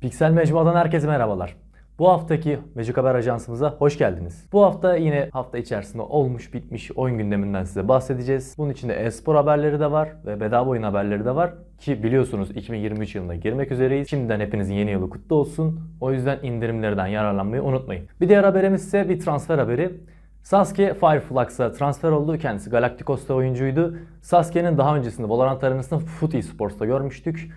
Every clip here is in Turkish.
Piksel Mecmua'dan herkese merhabalar. Bu haftaki Magic Haber Ajansımıza hoş geldiniz. Bu hafta yine hafta içerisinde olmuş bitmiş oyun gündeminden size bahsedeceğiz. Bunun içinde e-spor haberleri de var ve bedava oyun haberleri de var. Ki biliyorsunuz 2023 yılına girmek üzereyiz. Şimdiden hepinizin yeni yılı kutlu olsun. O yüzden indirimlerden yararlanmayı unutmayın. Bir diğer haberimiz ise bir transfer haberi. Sasuke Fireflux'a transfer oldu. Kendisi Galacticos'ta oyuncuydu. Sasuke'nin daha öncesinde Valorant arenasında Foot Esports'ta görmüştük.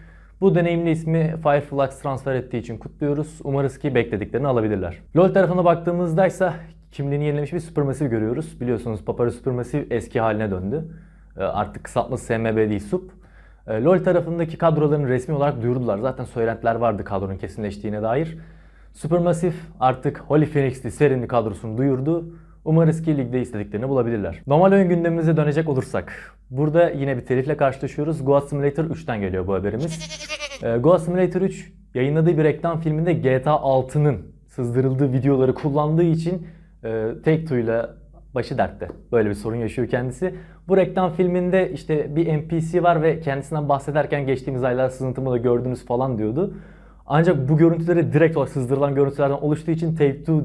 Bu deneyimli ismi Fireflux transfer ettiği için kutluyoruz. Umarız ki beklediklerini alabilirler. LoL tarafına baktığımızda ise kimliğini yenilemiş bir Supermassive görüyoruz. Biliyorsunuz Papara Supermassive eski haline döndü. Ee, Artık kısaltması SMB değil SUP. Ee, LoL tarafındaki kadrolarını resmi olarak duyurdular. Zaten söylentiler vardı kadronun kesinleştiğine dair. Supermassive artık Holy Phoenix'li serinin kadrosunu duyurdu. Umarız ki ligde istediklerini bulabilirler. Normal oyun gündemimize dönecek olursak. Burada yine bir telifle karşılaşıyoruz. Goat Simulator 3'ten geliyor bu haberimiz. Ee, Goat Simulator 3 yayınladığı bir reklam filminde GTA 6'nın sızdırıldığı videoları kullandığı için e, Take-Two ile başı dertte. Böyle bir sorun yaşıyor kendisi. Bu reklam filminde işte bir NPC var ve kendisinden bahsederken geçtiğimiz aylar sızıntımı da gördünüz falan diyordu. Ancak bu görüntüleri direkt olarak sızdırılan görüntülerden oluştuğu için Take-Two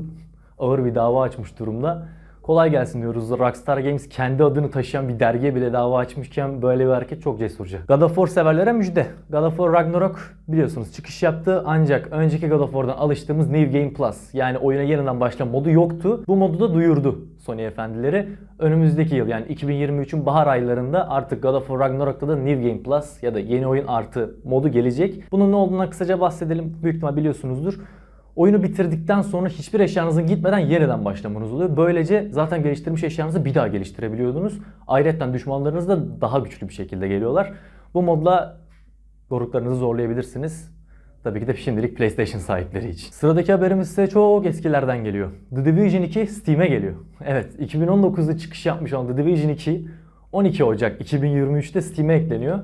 ağır bir dava açmış durumda. Kolay gelsin diyoruz. Rockstar Games kendi adını taşıyan bir dergiye bile dava açmışken böyle bir hareket çok cesurca. God of War severlere müjde. God of War Ragnarok biliyorsunuz çıkış yaptı ancak önceki God of War'dan alıştığımız New Game Plus yani oyuna yeniden başlama modu yoktu. Bu modu da duyurdu Sony efendileri. Önümüzdeki yıl yani 2023'ün bahar aylarında artık God of War Ragnarok'ta da New Game Plus ya da yeni oyun artı modu gelecek. Bunun ne olduğuna kısaca bahsedelim. Büyük ihtimal biliyorsunuzdur. Oyunu bitirdikten sonra hiçbir eşyanızın gitmeden yeniden başlamanız oluyor. Böylece zaten geliştirmiş eşyanızı bir daha geliştirebiliyordunuz. Ayrıca düşmanlarınız da daha güçlü bir şekilde geliyorlar. Bu modla doruklarınızı zorlayabilirsiniz. Tabii ki de şimdilik PlayStation sahipleri için. Sıradaki haberimiz ise çok eskilerden geliyor. The Division 2 Steam'e geliyor. Evet 2019'da çıkış yapmış olan The Division 2 12 Ocak 2023'te Steam'e ekleniyor.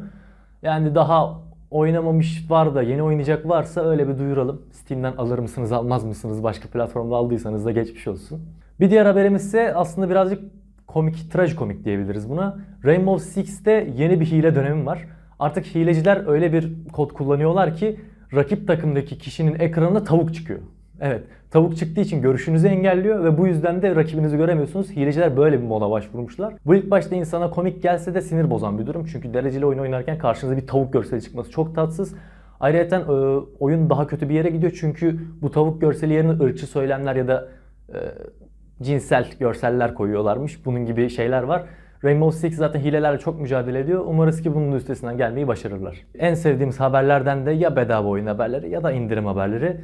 Yani daha oynamamış var da yeni oynayacak varsa öyle bir duyuralım. Steam'den alır mısınız almaz mısınız başka platformda aldıysanız da geçmiş olsun. Bir diğer haberimiz ise aslında birazcık komik, trajikomik diyebiliriz buna. Rainbow Six'te yeni bir hile dönemi var. Artık hileciler öyle bir kod kullanıyorlar ki rakip takımdaki kişinin ekranına tavuk çıkıyor. Evet, tavuk çıktığı için görüşünüzü engelliyor ve bu yüzden de rakibinizi göremiyorsunuz. Hileciler böyle bir moda başvurmuşlar. Bu ilk başta insana komik gelse de sinir bozan bir durum. Çünkü dereceli oyun oynarken karşınıza bir tavuk görseli çıkması çok tatsız. Ayrıca e, oyun daha kötü bir yere gidiyor çünkü bu tavuk görseli yerine ırkçı söylemler ya da e, cinsel görseller koyuyorlarmış. Bunun gibi şeyler var. Rainbow Six zaten hilelerle çok mücadele ediyor. Umarız ki bunun üstesinden gelmeyi başarırlar. En sevdiğimiz haberlerden de ya bedava oyun haberleri ya da indirim haberleri.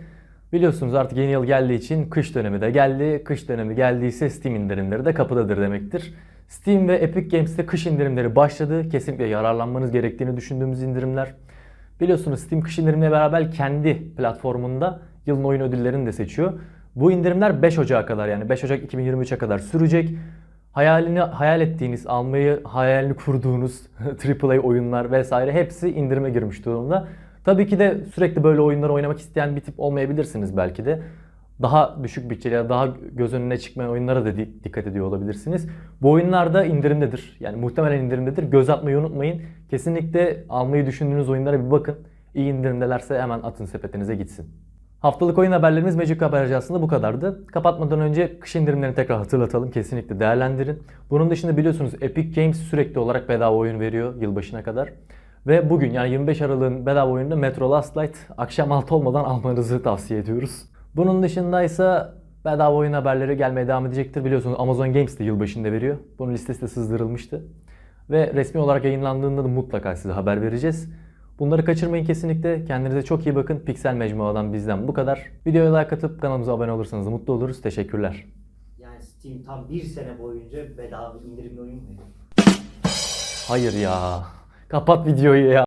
Biliyorsunuz artık yeni yıl geldiği için kış dönemi de geldi. Kış dönemi geldiyse Steam indirimleri de kapıdadır demektir. Steam ve Epic Games'te kış indirimleri başladı. Kesinlikle yararlanmanız gerektiğini düşündüğümüz indirimler. Biliyorsunuz Steam kış indirimle beraber kendi platformunda yılın oyun ödüllerini de seçiyor. Bu indirimler 5 Ocak'a kadar yani 5 Ocak 2023'e kadar sürecek. Hayalini hayal ettiğiniz, almayı hayalini kurduğunuz AAA oyunlar vesaire hepsi indirime girmiş durumda. Tabii ki de sürekli böyle oyunları oynamak isteyen bir tip olmayabilirsiniz belki de. Daha düşük bütçeli ya da daha göz önüne çıkmayan oyunlara da di- dikkat ediyor olabilirsiniz. Bu oyunlar da indirimdedir. Yani muhtemelen indirimdedir. Göz atmayı unutmayın. Kesinlikle almayı düşündüğünüz oyunlara bir bakın. İyi indirimdelerse hemen atın sepetinize gitsin. Haftalık oyun haberlerimiz Magic Haber Ajansı'nda bu kadardı. Kapatmadan önce kış indirimlerini tekrar hatırlatalım. Kesinlikle değerlendirin. Bunun dışında biliyorsunuz Epic Games sürekli olarak bedava oyun veriyor yılbaşına kadar. Ve bugün yani 25 Aralık'ın bedava oyununda Metro Last Light akşam 6 olmadan almanızı tavsiye ediyoruz. Bunun dışındaysa bedava oyun haberleri gelmeye devam edecektir. Biliyorsunuz Amazon Games de yılbaşında veriyor. Bunun listesi de sızdırılmıştı. Ve resmi olarak yayınlandığında da mutlaka size haber vereceğiz. Bunları kaçırmayın kesinlikle. Kendinize çok iyi bakın. Pixel Mecmua'dan bizden bu kadar. Videoya like atıp kanalımıza abone olursanız mutlu oluruz. Teşekkürler. Yani Steam tam bir sene boyunca bedava indirimli oyun veriyor. Hayır ya. Kapat videoyu ya.